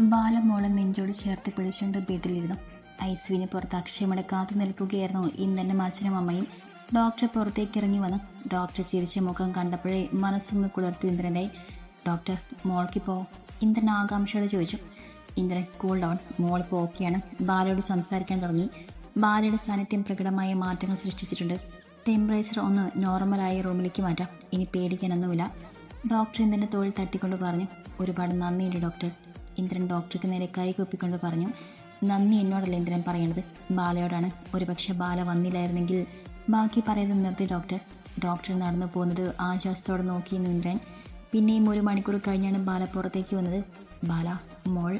ബാലമോളെ നെഞ്ചോട് ചേർത്ത് പിടിച്ചുകൊണ്ട് വീട്ടിലിരുന്നു. ഐസുവിന് പുറത്ത് അക്ഷയമടെ കാത്തു നിൽക്കുകയായിരുന്നു ഇന്ദ്രന്റെ അച്ഛനും അമ്മയും. ഡോക്ടർ പുറത്തേക്ക് ഇറങ്ങി വന്നു. ഡോക്ടർ ചിരിച്ച മുഖം കണ്ടപ്പോഴേ മനസ്സൊന്ന് കുളിർത്തു ഇന്ദ്രന്റെ ഡോക്ടർ മോൾക്കിപ്പോ ഇന്ദ്രൻ ആകാംക്ഷയോടെ ചോദിച്ചു. ഇന്ദ്രൻ കൂൾ ഡൗൺ മോളിപ്പോൾ ഓക്കെയാണ്. ബാലയോട് സംസാരിക്കാൻ തുടങ്ങി. ബാലയുടെ സാന്നിധ്യം പ്രകടമായ മാറ്റങ്ങൾ സൃഷ്ടിച്ചിട്ടുണ്ട്. ടെമ്പറേച്ചർ ഒന്ന് നോർമലായ റൂമിലേക്ക് മാറ്റാം. ഇനി പേടിക്കാനൊന്നുമില്ല. ഡോക്ടർ ഇന്ദ്രന്റെ തോളിൽ തട്ടിക്കൊണ്ട് പറഞ്ഞു. ഒരുപാട് നന്ദിയുണ്ട് ഡോക്ടർ. ഇന്ദ്രൻ ഡോക്ടർക്ക് നേരെ കൈ കൊപ്പിക്കൊണ്ട് പറഞ്ഞു നന്ദി എന്നോടല്ല ഇന്ദ്രൻ പറയണത് ബാലയോടാണ്. ഒരുപക്ഷെ ബാല വന്നില്ലായിരുന്നെങ്കിൽ ബാക്കി പറയുന്നത് നിർത്തി ഡോക്ടർ. ഡോക്ടർ നടന്നു പോകുന്നത് ആശ്വാസത്തോടെ നോക്കി ഇന്ദ്രൻ. പിന്നെയും ഒരു മണിക്കൂർ കഴിഞ്ഞാണ് ബാല പുറത്തേക്ക് വന്നത്. ബാല മോൾ.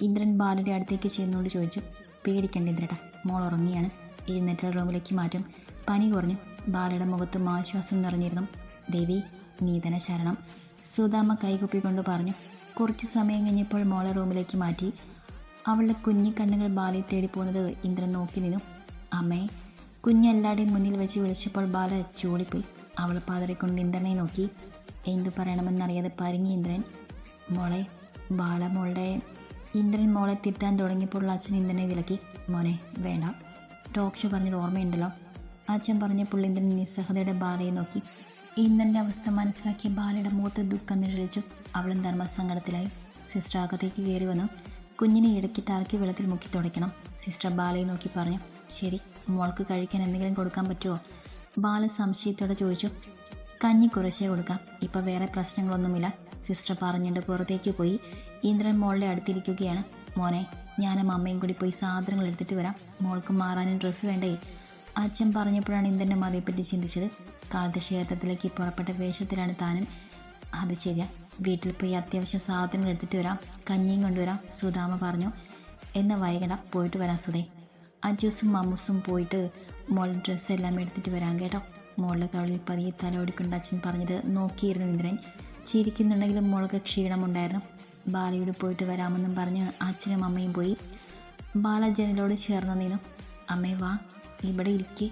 ഇന്ദ്രൻ ബാലയുടെ അടുത്തേക്ക് ചെന്നുകൊണ്ട് ചോദിച്ചു പേടിക്കണ്ട ഇന്ദ്രേട്ടാ മോൾ ഉറങ്ങിയാണ്. എഴുന്നേറ്റ റൂമിലേക്ക് മാറ്റും. പനി കുറഞ്ഞു. ബാലയുടെ മുഖത്തും ആശ്വാസം നിറഞ്ഞിരുന്നു. ദേവി നീതന ശരണം. സുധാമ കൈകുപ്പിക്കൊണ്ട് പറഞ്ഞു കുറച്ച് സമയം കഴിഞ്ഞപ്പോൾ മോളെ റൂമിലേക്ക് മാറ്റി. അവളുടെ കുഞ്ഞു കണ്ണുകൾ ബാലയെ തേടി പോകുന്നത് ഇന്ദ്രൻ നോക്കി നിന്നു. അമ്മേ കുഞ്ഞെല്ലാവരുടെയും മുന്നിൽ വെച്ച് വിളിച്ചപ്പോൾ ബാല ചൂളിപ്പോയി. അവൾ പാതറിക്കൊണ്ട് ഇന്ദ്രനെ നോക്കി. എന്തു പറയണമെന്നറിയാതെ പരിങ്ങി ഇന്ദ്രൻ. മോളെ ബാല മോളുടെ ഇന്ദ്രൻ മോളെ തിരുത്താൻ തുടങ്ങിയപ്പോൾ അച്ഛൻ ഇന്ദ്രനെ വിലക്കി. മോനെ വേണ്ട. ഡോക്ടർ പറഞ്ഞത് ഓർമ്മയുണ്ടല്ലോ. അച്ഛൻ പറഞ്ഞപ്പോൾ ഇന്ദ്രൻ നിസ്സഹതയുടെ ബാലയെ നോക്കി. ഇന്ദ്രന്റെ അവസ്ഥ മനസ്സിലാക്കിയ ബാലയുടെ മുഖത്ത് ദുഃഖം നിഴലിച്ചു. അവളും ധർമ്മസങ്കടത്തിലായി. സിസ്റ്റർ അകത്തേക്ക് കയറി വന്നു. കുഞ്ഞിനെ ഇടയ്ക്ക് ടാർക്കി വെള്ളത്തിൽ മുക്കി തുടയ്ക്കണം. സിസ്റ്റർ ബാലയെ നോക്കി പറഞ്ഞു ശരി മോൾക്ക് കഴിക്കാൻ എന്തെങ്കിലും കൊടുക്കാൻ പറ്റുമോ ബാല സംശയത്തോടെ ചോദിച്ചു കഞ്ഞി കുറച്ചേ കൊടുക്കാം. ഇപ്പം വേറെ പ്രശ്നങ്ങളൊന്നുമില്ല. സിസ്റ്റർ പറഞ്ഞിട്ട് പുറത്തേക്ക് പോയി. ഇന്ദ്രൻ മോളുടെ അടുത്തിരിക്കുകയാണ്. മോനെ ഞാനും അമ്മയും കൂടി പോയി സാധനങ്ങൾ എടുത്തിട്ട് വരാം. മോൾക്ക് മാറാനും ഡ്രസ്സ് വേണ്ടേ? അച്ഛൻ പറഞ്ഞപ്പോഴാണ് ഇന്ദ്രന്റെ മതിയെപ്പറ്റി ചിന്തിച്ചത്. കാലത്ത് പുറപ്പെട്ട വേഷത്തിലാണ് താനും. അത് ശരിയാ. വീട്ടിൽ പോയി അത്യാവശ്യ സാധനങ്ങൾ എടുത്തിട്ട് വരാം. കഞ്ഞിയും കൊണ്ടുവരാം സുധാമ പറഞ്ഞു. എന്ന വൈകട പോയിട്ട് വരാം സുധേ. അജൂസും മമ്മൂസും പോയിട്ട് മോളുടെ ഡ്രസ്സ് എല്ലാം എടുത്തിട്ട് വരാം കേട്ടോ. മോളുടെ കവളിൽ പതിയെ തലോടിക്കൊണ്ട് അച്ഛൻ പറഞ്ഞത് നോക്കിയിരുന്നു ഇന്ദ്രൻ. ചിരിക്കുന്നുണ്ടെങ്കിലും മോൾക്ക് ക്ഷീണമുണ്ടായിരുന്നു. ബാലയോട് പോയിട്ട് വരാമെന്നും പറഞ്ഞ് അച്ഛനും അമ്മയും പോയി. ബാല ജനലോട് ചേർന്ന് നിന്നു. അമ്മേ വാ. ഇവിടെ ഇരിക്കെ.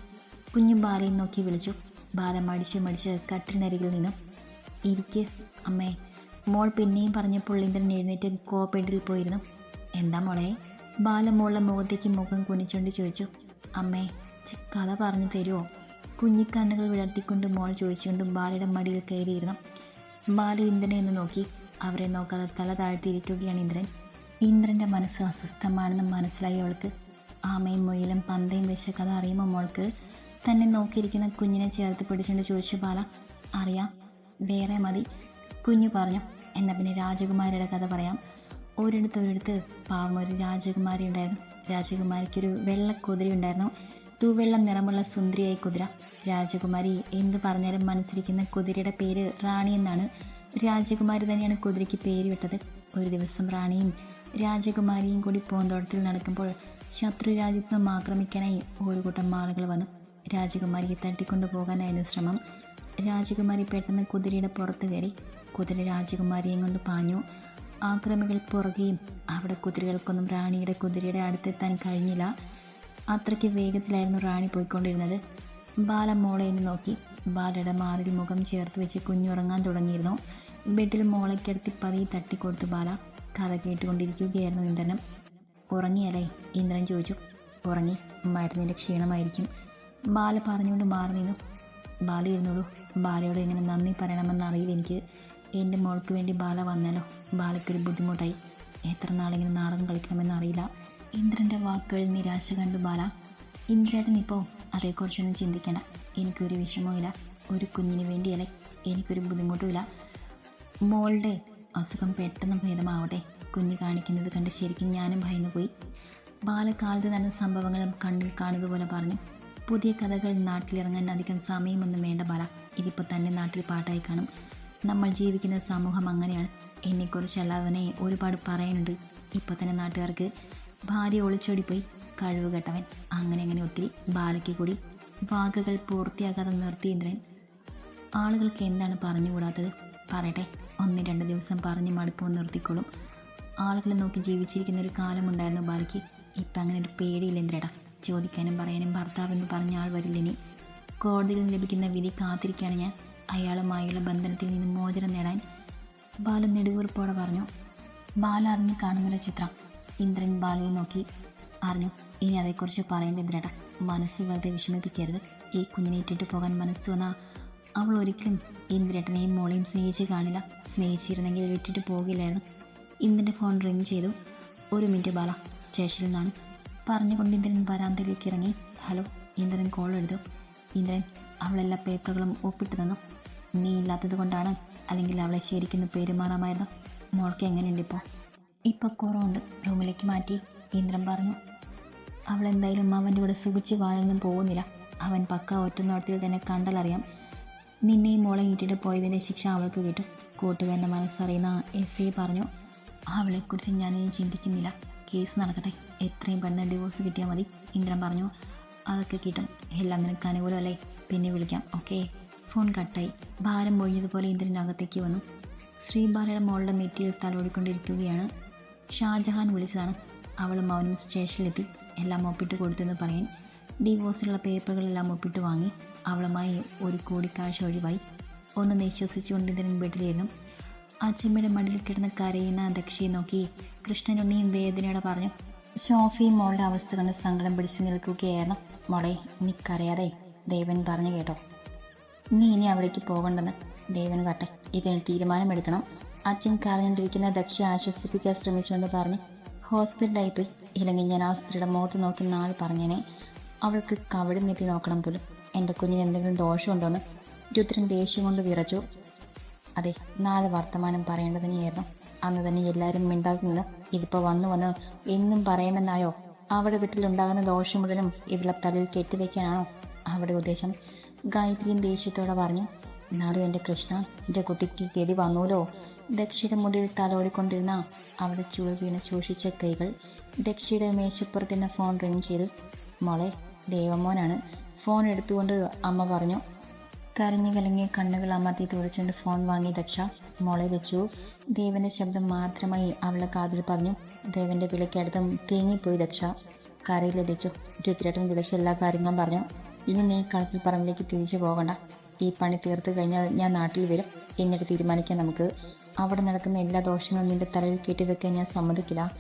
കുഞ്ഞു ബാലയും നോക്കി വിളിച്ചു. ബാല മടിച്ചു മടിച്ച് കട്ടിലിനരികിൽ നിന്നും. ഇരിക്ക് അമ്മേ. മോൾ പിന്നെയും പറഞ്ഞ് പുള്ളീന്ദ്രൻ എഴുന്നേറ്റ് കോപ്പേട്ടിൽ പോയിരുന്നു. എന്താ മോളെ? ബാല മോളുടെ മുഖത്തേക്ക് മുഖം കുനിച്ചുകൊണ്ട് ചോദിച്ചു. അമ്മേ കഥ പറഞ്ഞു തരുമോ കുഞ്ഞിക്കണ്ണുകൾ വിടർത്തിക്കൊണ്ട് മോൾ ചോദിച്ചുകൊണ്ട് ബാലയുടെ മടിയിൽ കയറിയിരുന്നു. ബാല ഇന്ദ്രനെ ഒന്ന് നോക്കി. അവരെ നോക്കാതെ തല താഴ്ത്തിയിരിക്കുകയാണ് ഇന്ദ്രൻ. ഇന്ദ്രന്റെ മനസ്സ് അസ്വസ്ഥമാണെന്ന് മനസ്സിലായി അവൾക്ക്. ആമയും മുയിലും പന്തയും വെച്ച കഥ അറിയുമ്പോൾ മോൾക്ക്? തന്നെ നോക്കിയിരിക്കുന്ന കുഞ്ഞിനെ ചേർത്ത് പിടിച്ചുകൊണ്ട് ചോദിച്ചു ബാല അറിയാം. വേറെ മതി. കുഞ്ഞു പറഞ്ഞു എന്നാൽ പിന്നെ രാജകുമാരിയുടെ കഥ പറയാം. ഒരിടത്ത് ഒരിടത്ത് പാവം ഒരു രാജകുമാരി ഉണ്ടായിരുന്നു. രാജകുമാരിക്കൊരു വെള്ള കുതിര ഉണ്ടായിരുന്നു. തൂവെള്ള നിറമുള്ള സുന്ദരിയായ കുതിര. രാജകുമാരി എന്ത് പറഞ്ഞാലും മനസ്സിരിക്കുന്ന കുതിരയുടെ പേര് റാണി എന്നാണ്. രാജകുമാരി തന്നെയാണ് കുതിരയ്ക്ക് പേര് വിട്ടത്. ഒരു ദിവസം റാണിയും രാജകുമാരിയും കൂടി പൂന്തോട്ടത്തിൽ നടക്കുമ്പോൾ ശത്രു രാജ്യത്ത് നിന്നും ആക്രമിക്കാനായി ഒരു കൂട്ടം ആളുകൾ വന്നു. രാജകുമാരിയെ തട്ടിക്കൊണ്ടു പോകാനായിരുന്നു ശ്രമം. രാജകുമാരി പെട്ടെന്ന് കുതിരയുടെ പുറത്ത് കയറി. കുതിര രാജകുമാരിയും കൊണ്ട് പാഞ്ഞു. ആക്രമികൾ പുറകെയും അവിടെ കുതിരകൾക്കൊന്നും റാണിയുടെ കുതിരയുടെ അടുത്തെത്താൻ കഴിഞ്ഞില്ല. അത്രയ്ക്ക് വേഗത്തിലായിരുന്നു റാണി പോയിക്കൊണ്ടിരുന്നത്. ബാല മോളെ എന്ന് നോക്കി. ബാലയുടെ മാറിൽ മുഖം ചേർത്ത് വെച്ച് കുഞ്ഞുറങ്ങാൻ തുടങ്ങിയിരുന്നു. ബെഡിൽ മോളയ്ക്കടുത്ത് പതിയെ തട്ടിക്കൊടുത്തു ബാല. കഥ കേട്ടുകൊണ്ടിരിക്കുകയായിരുന്നു ഇന്ദ്രനും. ഉറങ്ങിയല്ലേ? ഇന്ദ്രൻ ചോദിച്ചു. ഉറങ്ങി. മരുന്നിന്റെ ക്ഷീണമായിരിക്കും. ബാല പറഞ്ഞുകൊണ്ട് മാറി നിന്നു. ബാല ഇരുന്നോളൂ. ബാലയോട് എങ്ങനെ നന്ദി പറയണമെന്ന് അറിയില്ല എനിക്ക്. എന്റെ മോൾക്ക് വേണ്ടി ബാല വന്നാലോ? ബാലയ്ക്കൊരു ബുദ്ധിമുട്ടായി. എത്ര നാളെങ്കിലും നാടകം കളിക്കണമെന്ന് അറിയില്ല. ഇന്ദ്രന്റെ വാക്കുകൾ നിരാശ കണ്ടു ബാല. ഇന്ദ്രേട്ടൻ ഇപ്പോൾ അതേക്കുറിച്ചൊന്നും ചിന്തിക്കേണ്ട. എനിക്കൊരു വിഷമവുമില്ല. ഒരു കുഞ്ഞിന് വേണ്ടിയല്ലേ എനിക്കൊരു ബുദ്ധിമുട്ടുമില്ല. മോളുടെ അസുഖം പെട്ടെന്ന് ഭേദമാവട്ടെ. കുഞ്ഞ് കാണിക്കുന്നത് കണ്ട് ശരിക്കും ഞാനും ഭയന്നു പോയി. ബാലകാലത്ത് നടന്ന സംഭവങ്ങളും കണ്ണിൽ കാണുന്നതുപോലെ പറഞ്ഞു. പുതിയ കഥകൾ നാട്ടിലിറങ്ങാൻ അധികം സമയമൊന്നും വേണ്ട ബാല. ഇതിപ്പോൾ തന്നെ നാട്ടിൽ പാട്ടായി കാണും. നമ്മൾ ജീവിക്കുന്ന സമൂഹം അങ്ങനെയാണ്. എന്നെക്കുറിച്ചല്ലാതെ തന്നെ ഒരുപാട് പറയാനുണ്ട്. ഇപ്പോൾ തന്നെ നാട്ടുകാർക്ക് ഭാര്യ ഒളിച്ചോടിപ്പോയി. കഴിവ് കെട്ടവൻ. അങ്ങനെ അങ്ങനെ ഒത്തിരി. ബാലയ്ക്ക് കൂടി വാക്കുകൾ പൂർത്തിയാകാതെ നിർത്തി ഇന്ദ്രൻ. ആളുകൾക്ക് എന്താണ് പറഞ്ഞുകൂടാത്തത്? പറയട്ടെ. ഒന്ന് രണ്ട് ദിവസം പറഞ്ഞ് മടുക്കുമെന്ന് നിർത്തിക്കോളും. ആളുകളെ നോക്കി ജീവിച്ചിരിക്കുന്ന ഒരു കാലമുണ്ടായിരുന്നു ബാലയ്ക്ക്. ഇപ്പം അങ്ങനെ ഒരു പേടിയില്ല എന്തിരടാ ചോദിക്കാനും പറയാനും ഭർത്താവെന്ന് പറഞ്ഞ ആൾ വരില്ലിനി. കോടതിയിൽ നിന്ന് ലഭിക്കുന്ന വിധി കാത്തിരിക്കുകയാണ് ഞാൻ. അയാളുമായുള്ള ബന്ധനത്തിൽ നിന്ന് മോചനം നേടാൻ ബാല നെടുവീർപ്പോടെ പറഞ്ഞു. ബാല അറിഞ്ഞ് കാണുന്നൊരു ചിത്രം. ഇന്ദ്രൻ ബാലയെ നോക്കി. അറിഞ്ഞു. ഇനി അതേക്കുറിച്ച് പറയേണ്ട എന്തിനടാ മനസ്സ് വെറുതെ വിഷമിപ്പിക്കരുത്. ഈ കുഞ്ഞിനെ ഇട്ടിട്ട് പോകാൻ മനസ്സ് വന്നാൽ അവൾ ഒരിക്കലും ഇന്ദ്രേട്ടനെയും മോളെയും സ്നേഹിച്ച് കാണില്ല. സ്നേഹിച്ചിരുന്നെങ്കിൽ വിട്ടിട്ട് പോകില്ലായിരുന്നു. ഇന്ദ്രന്റെ ഫോൺ റിങ് ചെയ്തു. ഒരു മിനിറ്റ് ബാല സ്റ്റേഷനിൽ നിന്നാണ്. പറഞ്ഞുകൊണ്ട് ഇന്ദ്രൻ വരാന്തയിലേക്ക് ഇറങ്ങി. ഹലോ ഇന്ദ്രൻ കോൾ എടുത്തു. ഇന്ദ്രൻ അവളെല്ലാ പേപ്പറുകളും ഒപ്പിട്ട് തന്നു. നീ ഇല്ലാത്തത് കൊണ്ടാണ് അല്ലെങ്കിൽ അവളെ ശരിക്കും പെരുമാറാമായിരുന്നു മോൾക്ക് എങ്ങനെയുണ്ട് ഇപ്പോൾ ഇപ്പോൾ കുറവുണ്ട്. റൂമിലേക്ക് മാറ്റി ഇന്ദ്രൻ പറഞ്ഞു. അവൾ എന്തായാലും അവന്റെ കൂടെ സുഖിച്ച് വാഴൊന്നും പോകുന്നില്ല. അവൻ പക്ക ഒറ്റ നോട്ടത്തിൽ തന്നെ കണ്ടാലറിയാം. നിന്നെയും മോളെ ഈറ്റിട്ട് പോയതിന്റെ ശിക്ഷ അവൾക്ക് കിട്ടും. കൂട്ടുകാരന്റെ മനസ്സറിയുന്ന എസ് ഐ പറഞ്ഞു. അവളെക്കുറിച്ച് ഞാനിനി ചിന്തിക്കുന്നില്ല. കേസ് നടക്കട്ടെ. എത്രയും പെട്ടെന്ന് ഡിവോഴ്സ് കിട്ടിയാൽ മതി. ഇന്ദ്രൻ പറഞ്ഞു അതൊക്കെ കിട്ടും. എല്ലാം നിനക്ക് അനുകൂലമല്ലേ പിന്നെ വിളിക്കാം. ഓക്കെ? ഫോൺ കട്ടായി ഭാരം പൊഴിഞ്ഞതുപോലെ ഇന്ദ്രനകത്തേക്ക് വന്നു. ശ്രീബാലയുടെ മോളുടെ നെറ്റിയിൽ തലോടിക്കൊണ്ടിരിക്കുകയാണ് ഷാജഹാൻ വിളിച്ചതാണ്. അവളും അവനും സ്റ്റേഷനിലെത്തി. എല്ലാം ഒപ്പിട്ട് കൊടുത്തെന്ന് പറയാൻ. ഡിവോഴ്സിലുള്ള പേപ്പറുകളെല്ലാം ഒപ്പിട്ട് വാങ്ങി. അവളുമായി ഒരു കൂടിക്കാഴ്ച ഒഴിവായി. ഒന്ന് നിശ്വസിച്ചുകൊണ്ട് ഇന്ദ്രൻ വീട്ടിലിരുന്നു. അച്ഛമ്മയുടെ മടിയിൽ കിടന്ന് കരയുന്ന ദക്ഷിയെ നോക്കി കൃഷ്ണനുണ്ണിയും വേദനയോടെ പറഞ്ഞു ഷോഫിയും മോളുടെ അവസ്ഥ കണ്ട് സങ്കടം പിടിച്ചു നിൽക്കുകയായിരുന്നു. മോളെ നീ കരയാതെ ദേവൻ പറഞ്ഞു കേട്ടോ. നീ ഇനി അവിടേക്ക് പോകണ്ടെന്ന് ദേവൻ വട്ടെ. ഇതിന് തീരുമാനമെടുക്കണം. അച്ഛൻ കരഞ്ഞുകൊണ്ടിരിക്കുന്ന ദക്ഷി ആശ്വസിപ്പിക്കാൻ ശ്രമിച്ചുകൊണ്ട് പറഞ്ഞു ഹോസ്പിറ്റലായി പോയി. ഇല്ലെങ്കിൽ ഞാൻ ആ സ്ത്രീയുടെ മുഖത്ത് നോക്കി നാല് പറഞ്ഞേനെ. അവൾക്ക് കവടി നീട്ടി നോക്കണം പോലും. എന്റെ കുഞ്ഞിന് എന്തെങ്കിലും ദോഷമുണ്ടോന്ന്? രുദ്രൻ ദേഷ്യം കൊണ്ട് വിറച്ചു. അതെ നാല് വർത്തമാനം പറയേണ്ടത് തന്നെയായിരുന്നു അന്ന് തന്നെ എല്ലാവരും മിണ്ടാതെ നിന്ന് ഇതിപ്പോൾ വന്നു വന്ന് എന്നും പറയുമെന്നായോ? അവിടെ വീട്ടിലുണ്ടാകുന്ന ദോഷം മുഴുവനും ഇവളെ തലയിൽ കെട്ടിവെക്കാനാണോ അവിടെ ഉദ്ദേശം? ഗായത്രിയും ദേഷ്യത്തോടെ പറഞ്ഞു നാളെ എന്റെ കൃഷ്ണ എന്റെ കുട്ടിക്ക് ഗതി വന്നൂലോ? ദക്ഷിയുടെ മുടിയിൽ തലോടിക്കൊണ്ടിരുന്ന അവിടെ ചുവ വീണ് സൂക്ഷിച്ച കൈകൾ ദക്ഷിയുടെ മേശപ്പുറത്തിന്റെ ഫോൺ റിങ് ചെയ്തു. മോളെ ദേവമോനാണ്. ഫോൺ എടുത്തുകൊണ്ട് അമ്മ പറഞ്ഞു കരഞ്ഞു കലങ്ങിയ കണ്ണുകൾ അമർത്തി തുഴച്ചുകൊണ്ട് ഫോൺ വാങ്ങി ദക്ഷ. മോളെ വെച്ചു ദേവന്റെ ശബ്ദം മാത്രമായി അവളെ കാതിൽ പറഞ്ഞു ദേവന്റെ വിളിക്കടുത്തും തേങ്ങിപ്പോയി ദക്ഷ. കരയിൽ എത്തിച്ചു രുദ്രേട്ടൻ വിളിച്ച എല്ലാ കാര്യങ്ങളും പറഞ്ഞു. ഇനി നീ കളത്തിൽ പറമ്പിലേക്ക് തിരിച്ചു പോകണ്ട. ഈ പണി തീർത്തു കഴിഞ്ഞാൽ ഞാൻ നാട്ടിൽ വരും. എന്നിട്ട് തീരുമാനിക്കാം നമുക്ക്. അവിടെ നടക്കുന്ന എല്ലാ ദോഷങ്ങളും നിന്റെ തലയിൽ കെട്ടിവെക്കാൻ ഞാൻ സമ്മതിക്കില്ല.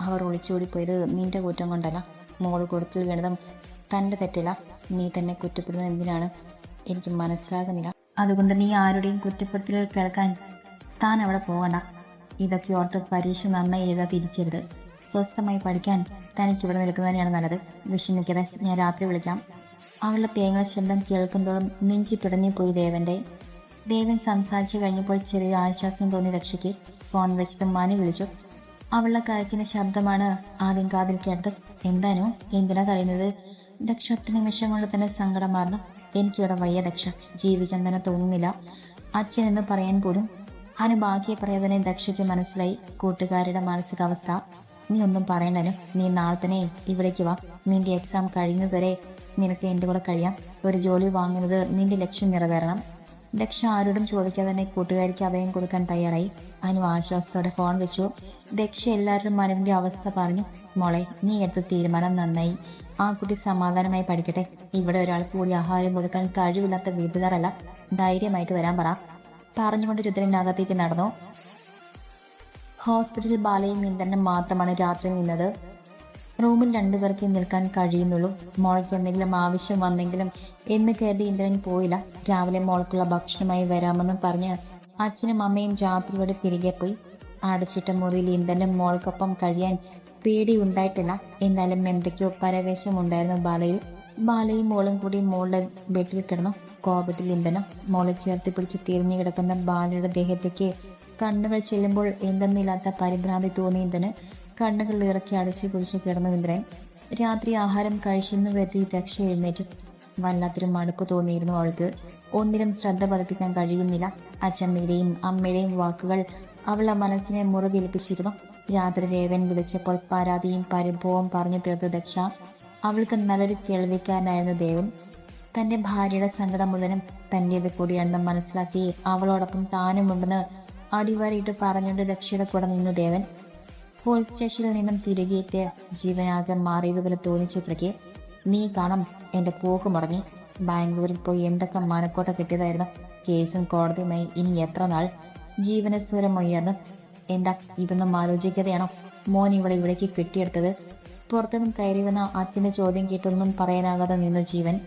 അവർ ഒളിച്ചോടിപ്പോയത് നിന്റെ കുറ്റം കൊണ്ടല്ല. മോൾ കൊടുത്തിൽ വീണതും തന്റെ തെറ്റല്ല. നീ തന്നെ കുറ്റപ്പെടുന്നത് എന്തിനാണ്? എനിക്ക് മനസ്സിലാകുന്നില്ല. അതുകൊണ്ട് നീ ആരുടെയും കുറ്റപ്പെടുത്തലുകൾ കേൾക്കാൻ താൻ അവിടെ പോകണ്ട ഇതൊക്കെ ഓർത്ത് പരീക്ഷ നന്നായി എഴുതാതിരിക്കരുത്. സ്വസ്ഥമായി പഠിക്കാൻ തനിക്ക് ഇവിടെ നിൽക്കുന്നത് തന്നെയാണ് നല്ലത്. വിഷമിക്കത് ഞാൻ രാത്രി വിളിക്കാം. അവളുടെ തേങ്ങ ശബ്ദം കേൾക്കുന്തോറും നെഞ്ചി പിടഞ്ഞുപോയി ദേവന്റെ. ദേവൻ സംസാരിച്ചു കഴിഞ്ഞപ്പോൾ ചെറിയ ആശ്വാസം തോന്നി രക്ഷയ്ക്ക്. ഫോൺ വെച്ചിട്ട് മാനി വിളിച്ചു. അവളുടെ കരച്ചിന്റെ ശബ്ദമാണ് ആദ്യം കാതിൽ കേട്ടത്. എന്താനോ? എന്തിനാ കരയുന്നത്? ദക്ഷ ഒറ്റ നിമിഷം കൊണ്ട് തന്നെ സങ്കടം മാറുന്നു എനിക്കിവിടെ വയ്യ ദക്ഷ. ജീവിക്കാൻ തന്നെ തോന്നുന്നില്ല. അച്ഛൻ എന്ന് പറയാൻ പോലും അതിന് ബാക്കി പറയാതെ ദക്ഷയ്ക്ക് മനസ്സിലായി. കൂട്ടുകാരുടെ മാനസികാവസ്ഥ. നീ ഒന്നും പറയണ്ടനും നീ നാളെ തന്നെ ഇവിടേക്ക് വാ. നിന്റെ എക്സാം കഴിയുന്നതുവരെ നിനക്ക് എന്റെ കൂടെ കഴിയാം. ഒരു ജോലി വാങ്ങുന്നത് നിന്റെ ലക്ഷ്യം നിറവേറണം. ദക്ഷ ആരോടും ചോദിക്കാതെ തന്നെ കൂട്ടുകാരിക്ക് അഭയം കൊടുക്കാൻ തയ്യാറായി. അനു ആശ്വാസത്തോടെ ഫോൺ വെച്ചു. ദക്ഷ എല്ലാവരും മനുവിന്റെ അവസ്ഥ പറഞ്ഞു മോളെ നീ എടുത്ത തീരുമാനം നന്നായി. ആ കുട്ടി സമാധാനമായി പഠിക്കട്ടെ. ഇവിടെ ഒരാൾ കൂടി ആഹാരം കൊടുക്കാൻ കഴിവില്ലാത്ത വീട്ടുകാരല്ല. ധൈര്യമായിട്ട് വരാൻ പറ. പറഞ്ഞുകൊണ്ട് രുദ്രനകത്തേക്ക് നടന്നു. ഹോസ്പിറ്റലിൽ ബാലയും ഇന്ദ്രനും മാത്രമാണ് രാത്രി നിന്നത്. റൂമിൽ രണ്ടുപേർക്ക് നിൽക്കാൻ കഴിയുന്നുള്ളൂ. മോൾക്ക് എന്തെങ്കിലും ആവശ്യം വന്നെങ്കിലും എന്ന് കരുതി ഇന്ദ്രൻ പോയില്ല. രാവിലെ മോൾക്കുള്ള ഭക്ഷണമായി വരാമെന്നും പറഞ്ഞ് അച്ഛനും അമ്മയും രാത്രിയോടെ തിരികെ പോയി. അടച്ചിട്ട മുറിയിൽ ഇന്ദ്രനും മോൾക്കൊപ്പം കഴിയാൻ പേടി ഉണ്ടായിട്ടില്ല എന്നാലും എന്തൊക്കെയോ പരവേശം ഉണ്ടായിരുന്നു ബാലയിൽ. ബാലയും മോളും കൂടി മോളുടെ ബെഡിൽ കിടന്നു. കോവിഡിൽ ഇന്ധനം മോളെ ചേർത്ത് പിടിച്ച് തിരിഞ്ഞു കിടക്കുന്ന ബാലയുടെ ദേഹത്തേക്ക് കണ്ണുകൾ ചെല്ലുമ്പോൾ എന്തെന്നില്ലാത്ത പരിഭ്രാന്തി തോന്നി ഇന്ധന് കണ്ണുകൾ ഇറക്കി അടച്ചു കുടിച്ച് കിടന്നു ഇന്ദ്രൻ. രാത്രി ആഹാരം കഴിച്ചെന്ന് വരുത്തി ദക്ഷ എഴുന്നേറ്റു. വല്ലാത്തൊരു മടുപ്പ് തോന്നിയിരുന്നു അവൾക്ക്. ഒന്നിലും ശ്രദ്ധ പതിപ്പിക്കാൻ കഴിയുന്നില്ല. അച്ഛമ്മയുടെയും അമ്മയുടെയും വാക്കുകൾ അവളുടെ മനസ്സിനെ മുറിവേൽപ്പിച്ചിരുന്നു രാത്രി ദേവൻ വിളിച്ചപ്പോൾ പരാതിയും പരിഭവവും പറഞ്ഞു തീർത്ത ദക്ഷ. അവൾക്ക് നല്ലൊരു കേൾവിക്കാരനായിരുന്നു ദേവൻ. തന്റെ ഭാര്യയുടെ സങ്കടം മുഴുവനും തന്റേത് കൂടിയാണെന്ന് മനസ്സിലാക്കി അവളോടൊപ്പം താനുമുണ്ടെന്ന് അടിവരയിട്ട് പറഞ്ഞുകൊണ്ട് ദക്ഷയുടെ കൂടെ നിന്നു ദേവൻ. പോലീസ് സ്റ്റേഷനിൽ നിന്നും തിരികെ എത്തിയ ജീവനാകെ മാറിയതുപോലെ തോന്നിച്ചിത്രയ്ക്ക് നീ കാണാം എന്റെ പോക്ക് മുടങ്ങി. ബാംഗ്ലൂരിൽ പോയി എന്തൊക്കെ മനക്കോട്ട കിട്ടിയതായിരുന്നു? കേസും കോടതിയുമായി ഇനി എത്ര നാൾ? ജീവന സ്വരം ഉയർന്നു. എന്താ ഇതൊന്നും ആലോചിക്കാതെയാണോ മോൻ ഇവിടെ ഇവിടേക്ക് കെട്ടിയെടുത്തത്? പുറത്തുനിന്നും കയറി വന്ന അച്ഛന്റെ ചോദ്യം കേട്ടൊന്നും പറയാനാകാതെ നിന്ന ജീവൻ.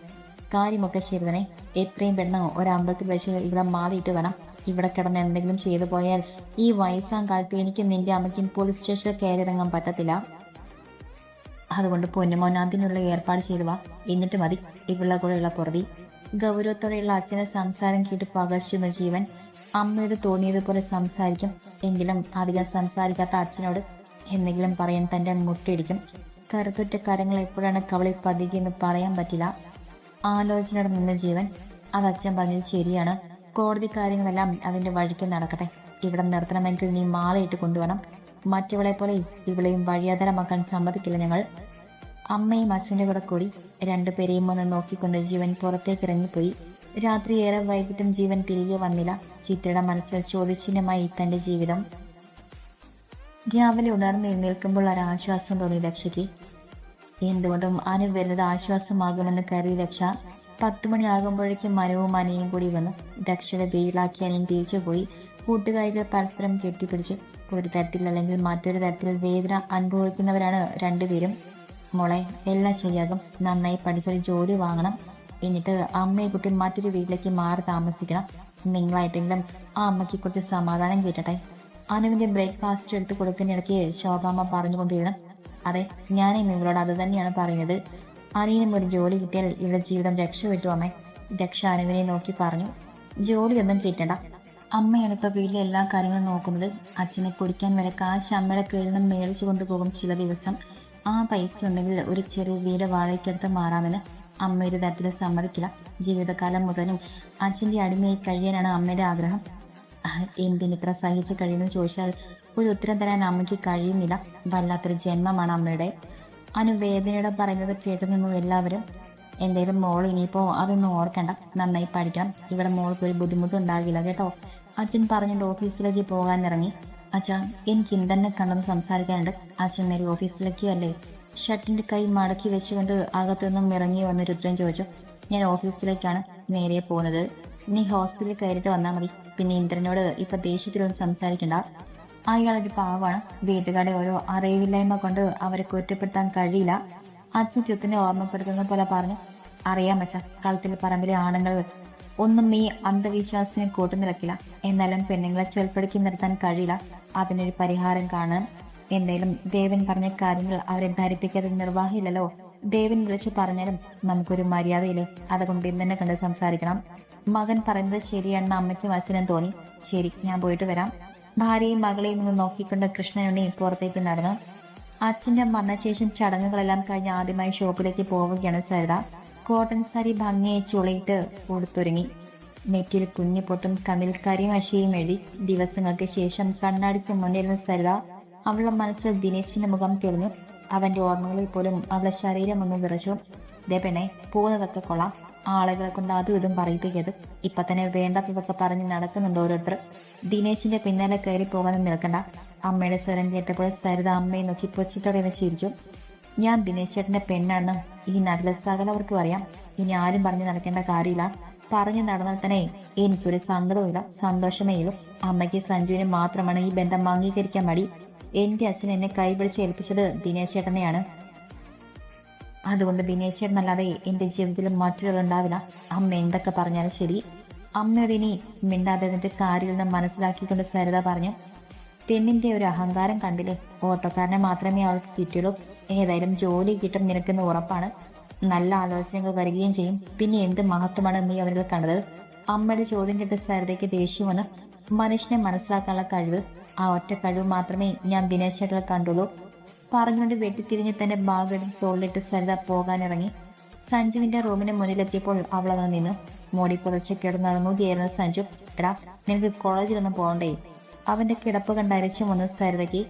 കാര്യമൊക്കെ ശരി തന്നെ എത്രയും പെണ്ണോ ഒരമ്പലത്തിൽ വെച്ച് ഇവിടെ മാറിയിട്ട് വേണം ഇവിടെ കിടന്ന് എന്തെങ്കിലും ചെയ്തു പോയാൽ ഈ വയസ്സാം കാലത്ത് എനിക്ക് നിന്റെ അമ്മയ്ക്കും പോലീസ് സ്റ്റേഷനിൽ കയറിയിറങ്ങാൻ പറ്റത്തില്ല. അതുകൊണ്ട് പൊന്നുമോനാന്തിനുള്ള ഏർപ്പാട് ചെയ്തു വാ. എന്നിട്ട് മതി. ഇവളുടെ കൂടെയുള്ള പുറതി. ഗൗരവത്തോടെയുള്ള അച്ഛന്റെ സംസാരം കേട്ട് പകച്ചുന്ന ജീവൻ അമ്മയോട് തോന്നിയതുപോലെ സംസാരിക്കും. എങ്കിലും അധികം സംസാരിക്കാത്ത അച്ഛനോട് എന്തെങ്കിലും പറയാൻ തന്റെ മുട്ടിടിക്കും. കരുത്തുറ്റ കരങ്ങൾ എപ്പോഴാണ് കവളിൽ പതിയെന്ന് പറയാൻ പറ്റില്ല. ആലോചനയുടെ നിന്ന ജീവൻ അത് അച്ഛൻ പറഞ്ഞത് ശരിയാണ്. കോടതി കാര്യങ്ങളെല്ലാം അതിന്റെ വഴിക്ക് നടക്കട്ടെ. ഇവിടെ നിർത്തണമെങ്കിൽ നീ മാളയിട്ട് കൊണ്ടുവരണം. മറ്റവളെ പോലെ ഇവളെയും വഴിയാതരമാക്കാൻ സമ്മതിക്കില്ല ഞങ്ങൾ. അമ്മയും അച്ഛന്റെ കൂടെ കൂടി രണ്ടുപേരെയും ഒന്ന് നോക്കിക്കൊണ്ട് ജീവൻ പുറത്തേക്ക് ഇറങ്ങിപ്പോയി. രാത്രി ഏറെ വൈകിട്ടും ജീവൻ തിരികെ വന്നില്ല. ചിത്രയുടെ മനസ്സിൽ ചോദ്യചിഹ്നമായി തന്റെ ജീവിതം. രാവിലെ ഉണർന്ന് എഴുന്നേൽക്കുമ്പോൾ ഒരു ആശ്വാസം തോന്നി രക്ഷയ്ക്ക് എന്തുകൊണ്ടും അനു വരുന്നത് ആശ്വാസമാകുമെന്ന് കരുതി രക്ഷ പത്ത് മണിയാകുമ്പോഴേക്കും മനുവും അനിയനും കൂടി വന്നു. ദക്ഷയുടെ വെയിലാക്കി അനിയൻ തിരിച്ചുപോയി കൂട്ടുകാരികൾ പരസ്പരം കെട്ടിപ്പിടിച്ച് ഒരു തരത്തിൽ അല്ലെങ്കിൽ മറ്റൊരു തരത്തിൽ വേദന അനുഭവിക്കുന്നവരാണ് രണ്ടുപേരും. മോളെ എല്ലാം ശരിയാകും. നന്നായി പഠിച്ചൊരു ജോലി വാങ്ങണം. എന്നിട്ട് അമ്മയെ കുട്ടി മറ്റൊരു വീട്ടിലേക്ക് മാറി താമസിക്കണം. നിങ്ങളായിട്ടെങ്കിലും ആ അമ്മയ്ക്ക് കുറച്ച് സമാധാനം കേട്ടട്ടെ. അനുവിന്റെ ബ്രേക്ക്ഫാസ്റ്റ് എടുത്ത് കൊടുക്കുന്നതിനിടയ്ക്ക് ശോഭാമ്മ പറഞ്ഞുകൊണ്ടിരുന്നു. അതെ ഞാനും ഇവളോട് അത് തന്നെയാണ് പറയുന്നത്. അനിയനും ഒരു ജോലി കിട്ടിയാൽ ഇവിടെ ജീവിതം രക്ഷപ്പെട്ടു അമ്മേ. ദക്ഷ അനുവിനെ നോക്കി പറഞ്ഞു. ജോലിയൊന്നും കിട്ടണ്ട. അമ്മയാണ് വീട്ടിലെ എല്ലാ കാര്യങ്ങളും നോക്കുന്നത് അച്ഛനെ കുടിക്കാൻ വരെ കാശ് അമ്മയുടെ കീഴിൽ നിന്ന് മേടിച്ചു കൊണ്ടുപോകും ചില ദിവസം. ആ പൈസ ഉണ്ടെങ്കിൽ ഒരു ചെറിയ വീട് വാഴയ്ക്കെടുത്ത് മാറാമെന്ന് അമ്മ ഒരു തരത്തിൽ സമ്മതിക്കില്ല. ജീവിതകാലം മുതലും അച്ഛന്റെ അടിമയായി കഴിയാനാണ് അമ്മയുടെ ആഗ്രഹം. എന്തിനിത്ര സഹിച്ച് കഴിയുമെന്ന് ചോദിച്ചാൽ ഒരു ഉത്തരം തരാൻ അമ്മയ്ക്ക് കഴിയുന്നില്ല. വല്ലാത്തൊരു ജന്മമാണ് അമ്മയുടെ. അനു വേദനയോടെ പറയുന്നത് കേട്ടു എല്ലാവരും. എന്തേലും മോൾ ഇനിയിപ്പോ അതൊന്നും ഓർക്കണ്ട. നന്നായി പഠിക്കണം. ഇവിടെ മോൾക്ക് ഒരു ബുദ്ധിമുട്ടുണ്ടാകില്ല കേട്ടോ. അച്ഛൻ പറഞ്ഞിട്ട് ഓഫീസിലേക്ക് പോകാൻ ഇറങ്ങി. അച്ഛാ എനിക്ക് ഇന്ദനെ കണ്ടെന്ന് സംസാരിക്കാനുണ്ട്. അച്ഛൻ നേരെ ഓഫീസിലേക്ക് അല്ലേ? ഷർട്ടിന്റെ കൈ മടക്കി വെച്ചുകൊണ്ട് അകത്തുനിന്നും ഇറങ്ങി വന്ന് രുദ്രൻ ചോദിച്ചു ഞാൻ ഓഫീസിലേക്കാണ് നേരെ പോകുന്നത്. നീ ഹോസ്പിറ്റലിൽ കയറിയിട്ട് വന്നാൽ മതി. പിന്നെ ഇന്ദ്രനോട് ഇപ്പൊ ദേഷ്യത്തിലൊന്നും സംസാരിക്കണ്ട. അയാളൊരു പാവാണ്. വീട്ടുകാരുടെ ഓരോ അറിവില്ലായ്മ കൊണ്ട് അവരെ കുറ്റപ്പെടുത്താൻ കഴിയില്ല. അച്ഛൻ ചുത്തിനെ ഓർമ്മപ്പെടുത്തുന്ന പോലെ പറഞ്ഞു അറിയാം അച്ഛ കളത്തിൽ പറമ്പിലെ ആണുങ്ങൾ ഒന്നും ഈ അന്ധവിശ്വാസത്തിന് കൂട്ടുനിലക്കില്ല എന്നാലും പെണ്ണുങ്ങളെ ചൊൽപ്പടിക്ക് നിർത്താൻ കഴിയില്ല. അതിനൊരു പരിഹാരം കാണാൻ എന്തായാലും ദേവൻ പറഞ്ഞ കാര്യങ്ങൾ അവരെ ധരിപ്പിക്കാതെ നിർവാഹമില്ലല്ലോ. ദേവൻ വിളിച്ചു പറഞ്ഞാലും നമുക്കൊരു മര്യാദയില്ലേ? അതുകൊണ്ട് ഇന്ന് തന്നെ കണ്ട് സംസാരിക്കണം. മകൻ പറയുന്നത് ശരിയാണെന്ന് അമ്മയ്ക്കും അച്ഛനും തോന്നി. ശരി ഞാൻ പോയിട്ട് വരാം. ഭാര്യയും മകളെയും ഒന്ന് നോക്കിക്കൊണ്ട് കൃഷ്ണനുണ്ണി പുറത്തേക്ക് നടന്നു. അച്ഛന്റെ മരണശേഷം ചടങ്ങുകളെല്ലാം കഴിഞ്ഞ് ആദ്യമായി ഷോപ്പിലേക്ക് പോവുകയാണ് സരിത. കോട്ടൺ സാരി ഭംഗിയെ ചുളയിട്ട് കൊടുത്തൊരുങ്ങി നെറ്റിൽ കുഞ്ഞു പൊട്ടും കണ്ണിൽ കരിമഷിയും എഴുതി ദിവസങ്ങൾക്ക് ശേഷം കണ്ണാടിക്ക് മുന്നിരുന്ന സരിത അവളുടെ മനസ്സിൽ ദിനേശിന്റെ മുഖം തെളിഞ്ഞു. അവന്റെ ഓർമ്മകളിൽ പോലും അവളുടെ ശരീരം ഒന്ന് വിറച്ചു. ദേ പോകുന്നതൊക്കെ കൊള്ളാം. ആളുകളെ കൊണ്ട് അതും ഇതും പറയിപ്പിക്കരുത്. ഇപ്പൊ തന്നെ വേണ്ടാത്തതൊക്കെ പറഞ്ഞ് നടക്കുന്നുണ്ട് ഓരോരുത്തർ. ദിനേശിന്റെ പിന്നാലെ കയറി പോകാനും നിൽക്കണ്ട. അമ്മയുടെ സ്വരം കേട്ടപ്പോൾ സരിത അമ്മയെ നോക്കി പൊച്ചിട്ടോടെ ചിരിച്ചു. ഞാൻ ദിനേശ് പെണ്ണാണെന്നും ഈ ഈ സകല അവർക്കും അറിയാം. ഇനി ആരും പറഞ്ഞു നടക്കേണ്ട കാര്യമില്ല. പറഞ്ഞു നടന്നാൽ തന്നെ എനിക്കൊരു സങ്കടമില്ല സന്തോഷമേ ഉള്ളൂ അമ്മയ്ക്ക് സഞ്ജുവിന് മാത്രമാണ് ഈ ബന്ധം അംഗീകരിക്കാൻ മടി. എന്റെ അച്ഛൻ എന്നെ കൈപിടിച്ച് ഏൽപ്പിച്ചത് ദിനേശേട്ടനെയാണ്. അതുകൊണ്ട് ദിനേശ് ചേട്ടനല്ലാതെ എന്റെ ജീവിതത്തിൽ മറ്റൊരാളുണ്ടാവില്ല അമ്മ എന്തൊക്കെ പറഞ്ഞാലും ശരി. അമ്മയോട് ഇനി മിണ്ടാതെ കാര്യം നിന്ന് മനസ്സിലാക്കിക്കൊണ്ട് സരിത പറഞ്ഞു പെണ്ണിന്റെ ഒരു അഹങ്കാരം കണ്ടില്ലേ? ഓട്ടോക്കാരനെ മാത്രമേ അവൾക്ക് കിട്ടിയുള്ളൂ. ഏതായാലും ജോലി കിട്ടും നിനക്കെന്ന് ഉറപ്പാണ്. നല്ല ആലോചനകൾ വരികയും ചെയ്യും. പിന്നെ എന്ത് മഹത്വമാണ് നീ അവരിൽ കണ്ടത് അമ്മയുടെ ചോദ്യം കേട്ട് സരിതയ്ക്ക് ദേഷ്യം വന്ന് മനുഷ്യനെ മനസ്സിലാക്കാനുള്ള കഴിവ്. ആ ഒറ്റ കഴിവ് മാത്രമേ ഞാൻ ദിനേശ് ചേട്ടൽ കണ്ടുള്ളൂ. പറഞ്ഞുകൊണ്ട് വെട്ടിത്തിരിഞ്ഞ് തന്റെ ബാഗടി തോളിലിട്ട് സരിത പോകാനിറങ്ങി. സഞ്ജുവിന്റെ റൂമിന് മുന്നിലെത്തിയപ്പോൾ അവളത് നിന്ന്. മോടി പുതച്ച് കിടന്നിറങ്ങുകയായിരുന്നു സഞ്ജു. എടാ നിനക്ക് കോളേജിലൊന്നും പോകണ്ടേ? അവന്റെ കിടപ്പ് കണ്ട് അരച്ചു വന്ന് സരിതയ്ക്ക്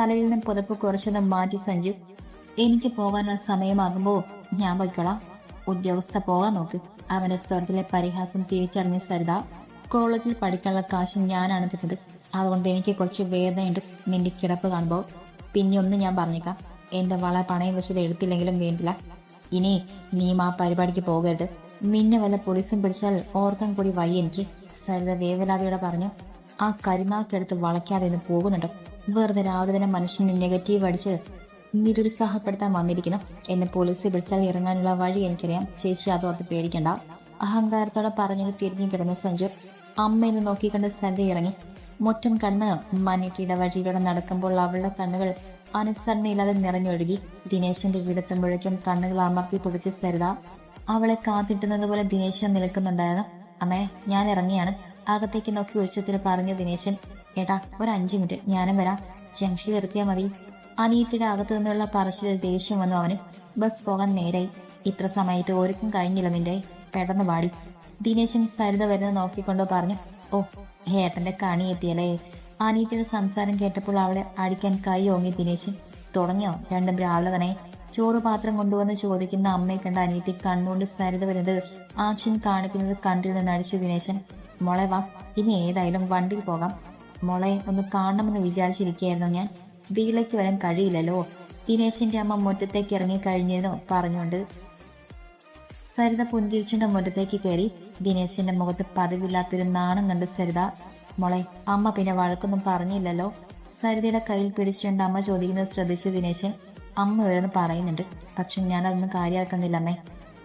തലയിൽ നിന്ന് പുതപ്പ് കുറച്ചതും മാറ്റി സഞ്ജു. എനിക്ക് പോകാനുള്ള സമയമാകുമ്പോ ഞാൻ പോയിക്കോളാം. ഉദ്യോഗസ്ഥ പോകാൻ നോക്ക്. അവന്റെ സ്വരത്തിലെ പരിഹാസം തിരിച്ചറിഞ്ഞ സരിത കോളേജിൽ പഠിക്കാനുള്ള കാശ് ഞാനാണ് തരുന്നത് അതുകൊണ്ട് എനിക്ക് കുറച്ച് വേദനയുണ്ട്. നിന്റെ കിടപ്പ് കാണുമ്പോൾ പിന്നെ ഒന്ന് ഞാൻ പറഞ്ഞേക്കാം. എന്റെ വള പണയം വെച്ചത് എടുത്തില്ലെങ്കിലും വേണ്ടില്ല ഇനി നീ ആ പരിപാടിക്ക് പോകരുത്. നിന്നെ വല്ല പോലീസും പിടിച്ചാൽ ഓർക്കാൻ കൂടി വയ്യ എനിക്ക് സരിത വേവലാതിയോടെ പറഞ്ഞു. ആ കരിമാക്കെടുത്ത് വളയ്ക്കാതെ ഇന്ന് പോകുന്നുണ്ടോ? വെറുതെ രാവിലെ തന്നെ മനുഷ്യനെ നെഗറ്റീവ് അടിച്ച് നിരുത്സാഹപ്പെടുത്താൻ വന്നിരിക്കുന്നു. എന്നെ പോലീസ് പിടിച്ചാൽ ഇറങ്ങാനുള്ള വഴി എനിക്കറിയാം. ചേച്ചി അതോർത്ത് പേടിക്കണ്ട. അഹങ്കാരത്തോടെ പറഞ്ഞു തിരിഞ്ഞു കിടന്ന സഞ്ജു അമ്മയെന്ന് നോക്കിക്കണ്ട് സന്ധ്യ ഇറങ്ങി. മുറ്റം കണ്ണ് മഞ്ഞിട്ടിയുടെ വഴിയിലൂടെ നടക്കുമ്പോൾ അവളുടെ കണ്ണുകൾ അനുസരണയില്ലാതെ നിറഞ്ഞൊഴുകി. ദിനേശന്റെ വീടെത്തുമ്പോഴേക്കും കണ്ണുകൾ അമർത്തി തുടിച്ച് സരിത അവളെ കാത്തിട്ടുന്നത് പോലെ ദിനേശൻ നിൽക്കുന്നുണ്ടായിരുന്നു. അമ്മേ ഞാൻ ഇറങ്ങിയാണ്. അകത്തേക്ക് നോക്കി ഉച്ചത്തിൽ പറഞ്ഞ ദിനേശൻ ഏട്ടാ ഒരു അഞ്ചു മിനിറ്റ്. ഞാനും വരാം. ജംഗ്ഷനിൽ എത്തിയാൽ മതി. അനിയത്തിയുടെ അകത്തു നിന്നുള്ള പറച്ചിലിൽ ദേഷ്യം വന്നു അവന്. ബസ് പോകാൻ നേരായി. ഇത്ര സമയത്ത് ഒരുക്കും കഴിഞ്ഞില്ല നിന്റെ. പെട്ടെന്ന് പാടി. ദിനേശൻ സരിത വരുന്ന നോക്കിക്കൊണ്ട് പറഞ്ഞു. ഓ ഏട്ടന്റെ കണി എത്തിയല്ലേ? അനീത്തിയുടെ സംസാരം കേട്ടപ്പോൾ അവളെ അടിക്കാൻ കൈ ഓങ്ങി ദിനേശൻ. തുടങ്ങിയോ? രണ്ടും രാവിലെ തന്നെ. ചോറ് പാത്രം കൊണ്ടുവന്ന് ചോദിക്കുന്ന അമ്മയെ കണ്ട അനിയത്തി കണ്ണുകൊണ്ട് സരിത വരുന്നത് ആക്ഷൻ കാണിക്കുന്നത് കണ്ടിൽ നിന്ന് അടിച്ചു ദിനേശൻ. മോളെ വാ ഇനി ഏതായാലും വണ്ടിയിൽ പോകാം. മോളെ ഒന്ന് കാണണമെന്ന് വിചാരിച്ചിരിക്കുകയായിരുന്നു ഞാൻ. വീട്ടിലേക്ക് വരാൻ കഴിയില്ലല്ലോ. ദിനേശിന്റെ അമ്മ മുറ്റത്തേക്ക് ഇറങ്ങി കഴിഞ്ഞെന്ന് പറഞ്ഞുകൊണ്ട്. സരിത പുഞ്ചിരിച്ചുകൊണ്ട് മുറ്റത്തേക്ക് കയറി. ദിനേശിന്റെ മുഖത്ത് പതിവില്ലാത്തൊരു നാണം കണ്ട് സരിത മോളെ അമ്മ പിന്നെ വഴക്കൊന്നും പറഞ്ഞില്ലല്ലോ. സരിതയുടെ കയ്യിൽ പിടിച്ചുകൊണ്ട് അമ്മ ചോദിക്കുന്നത് ശ്രദ്ധിച്ചു ദിനേശൻ അമ്മ ഓരോന്ന് പറയുന്നുണ്ട്. പക്ഷെ ഞാൻ അതൊന്നും കാര്യമാക്കുന്നില്ല അമ്മേ.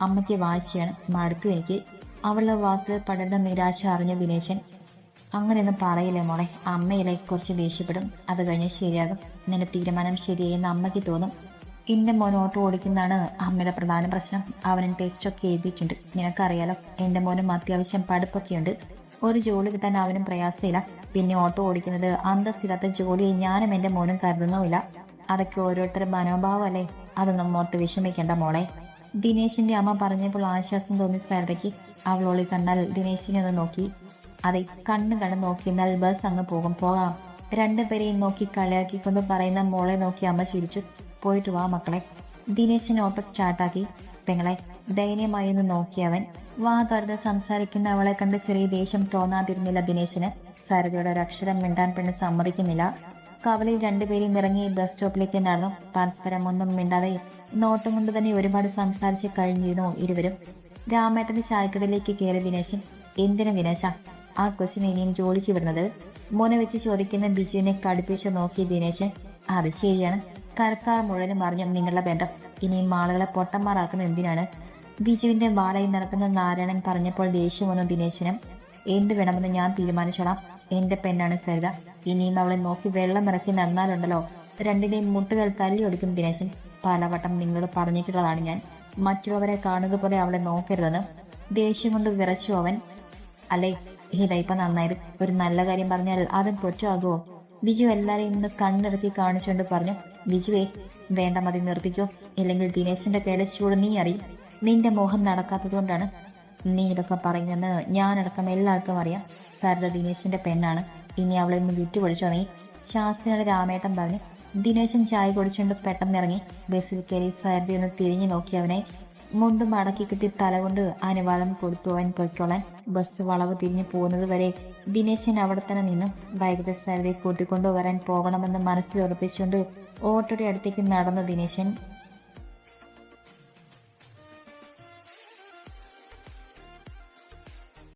അമ്മയ്ക്ക് വാശിയാണ്. മടുത്തു എനിക്ക്. അവളുടെ വാക്കുകൾ പടരുന്ന നിരാശ അറിഞ്ഞ ദിനേശൻ അങ്ങനെയൊന്നും പറയില്ലേ മോളെ? അമ്മയിലെ കുറച്ച് ദേഷ്യപ്പെടും. അത് കഴിഞ്ഞ് ശരിയാകും. നിന്റെ തീരുമാനം ശരിയായെന്ന് അമ്മയ്ക്ക് തോന്നും. ഇന്ന മോൻ ഓട്ടോ ഓടിക്കുന്നതാണ് അമ്മയുടെ പ്രധാന പ്രശ്നം. അവനും ടെസ്റ്റ് ഒക്കെ എഴുതിയിട്ടുണ്ട്. നിനക്കറിയാലോ എന്റെ മോനും അത്യാവശ്യം പഠിപ്പൊക്കെയുണ്ട്. ഒരു ജോലി കിട്ടാൻ അവനും പ്രയാസമില്ല. പിന്നെ ഓട്ടോ ഓടിക്കുന്നത് അന്തസ്സില്ലാത്ത ജോലി ഞാനും എന്റെ മോനും കരുതുന്നുമില്ല. അതൊക്കെ ഓരോരുത്തരുടെ മനോഭാവമല്ലേ? അതൊന്നും ഓർത്ത് വിഷമിക്കേണ്ട മോളെ. ദിനേശിന്റെ അമ്മ പറഞ്ഞപ്പോൾ ആശ്വാസം തോന്നി സ്ഥലത്തേക്ക് അവളോളി കണ്ടാൽ ദിനേശിനെ ഒന്ന് നോക്കി. അതെ കണ്ണു നോക്കി എന്നാൽ ബസ് അങ്ങ് പോകും. പോകാം. രണ്ടുപേരെയും നോക്കി കളിയാക്കിക്കൊണ്ട് പറയുന്ന മോളെ നോക്കി അമ്മ ചിരിച്ചു. പോയിട്ട് വാ മക്കളെ. ദിനേശൻ ഓട്ടോ സ്റ്റാർട്ടാക്കി. പെങ്ങളെ ദയനീയമായി ഒന്ന് നോക്കിയവൻ വാ തുറന്ന് സംസാരിക്കുന്ന അവളെ കണ്ട് ചെറിയ ദേഷ്യം തോന്നാതിരുന്നില്ല ദിനേശന്. സരതയുടെ ഒരു അക്ഷരം മിണ്ടാൻ പെണ്ണ് സമ്മതിക്കുന്നില്ല. കവലയിൽ രണ്ടുപേരും ഇറങ്ങി ബസ് സ്റ്റോപ്പിലേക്ക് നടന്നു. പരസ്പരം ഒന്നും മിണ്ടാതെ നോട്ടം കൊണ്ട് തന്നെ ഒരുപാട് സംസാരിച്ച് കഴിഞ്ഞിരുന്നു ഇരുവരും. രാമേട്ടന്റെ ചായക്കടയിലേക്ക് കയറി ദിനേശൻ എന്തിനു ദിനേശ? ആ കൊച്ചിന് ഇനിയും ജോലിക്ക് വിടുന്നത്? മോനെ വെച്ച് ചോദിക്കുന്ന ബിജുവിനെ കടുപ്പിച്ച് നോക്കിയ ദിനേശൻ. അത് ശരിയാണ്. കരക്കാർ മുഴുവനും അറിഞ്ഞു നിങ്ങളുടെ ബന്ധം. ഇനിയും ആളുകളെ പൊട്ടന്മാരാക്കുന്ന എന്തിനാണ്? ബിജുവിന്റെ വാലയിൽ നടക്കുന്ന നാരായണൻ പറഞ്ഞപ്പോൾ ദേഷ്യം വന്നു ദിനേശനും. എന്ത് വേണമെന്ന് ഞാൻ തീരുമാനിച്ചോളാം. എന്റെ പെണ്ണാണ് സരിത. ഇനിയും അവളെ നോക്കി വെള്ളം ഇറക്കി നടന്നാലുണ്ടല്ലോ. രണ്ടിനെയും മുട്ടുകൾ തല്ലി ഒടിക്കും ദിനേശൻ. പലവട്ടം നിങ്ങളോട് പറഞ്ഞിട്ടുള്ളതാണ് ഞാൻ. മറ്റുള്ളവരെ കാണുന്നത് പോലെ അവളെ നോക്കരുതെന്ന്. ദേഷ്യം കൊണ്ട് വിറച്ചു അവൻ. അല്ലേ? ഇതാ ഇപ്പൊ നന്നായത് ഒരു നല്ല കാര്യം പറഞ്ഞാൽ അതും പൊറ്റാകുമോ വിജു എല്ലാരെയും ഇന്ന് കണ്ണിറക്കി കാണിച്ചുകൊണ്ട് പറഞ്ഞു വിജുവേ വേണ്ട മതി നിർത്തിക്കോ. ഇല്ലെങ്കിൽ ദിനേശിന്റെ കേടച്ചൂട് നീ അറിയും. നിന്റെ മോഹം നടക്കാത്തതുകൊണ്ടാണ് നീ ഇതൊക്കെ പറയുന്നെന്ന് ഞാനടക്കം എല്ലാവർക്കും അറിയാം. സരിത ദിനേശിന്റെ പെണ്ണാണ്. ഇനി അവളെ ഒന്ന് വിട്ടുപൊഴിച്ചോ നീ? ശാസ്ത്രിയുടെ രാമേട്ടൻ പറഞ്ഞു ദിനേശൻ ചായ കുടിച്ചുകൊണ്ട് പെട്ടെന്ന് ഇറങ്ങി ബസ്സിൽ കയറി സരിത ഒന്ന് തിരിഞ്ഞു നോക്കി അവനെ മുണ്ട് മടക്കി കിട്ടി തലകൊണ്ട് അനുവാദം കൊടുത്തു. അവൻ പൊയ്ക്കോളാൻ ബസ് വളവ് തിരിഞ്ഞു പോകുന്നത് വരെ ദിനേശൻ അവിടെ തന്നെ നിന്നും. വൈകിട്ട് സ്ഥലത്തേക്ക് കൂട്ടിക്കൊണ്ടു വരാൻ പോകണമെന്ന് മനസ്സിൽ ഉറപ്പിച്ചുകൊണ്ട് ഓട്ടോയുടെ അടുത്തേക്ക് നടന്ന ദിനേശൻ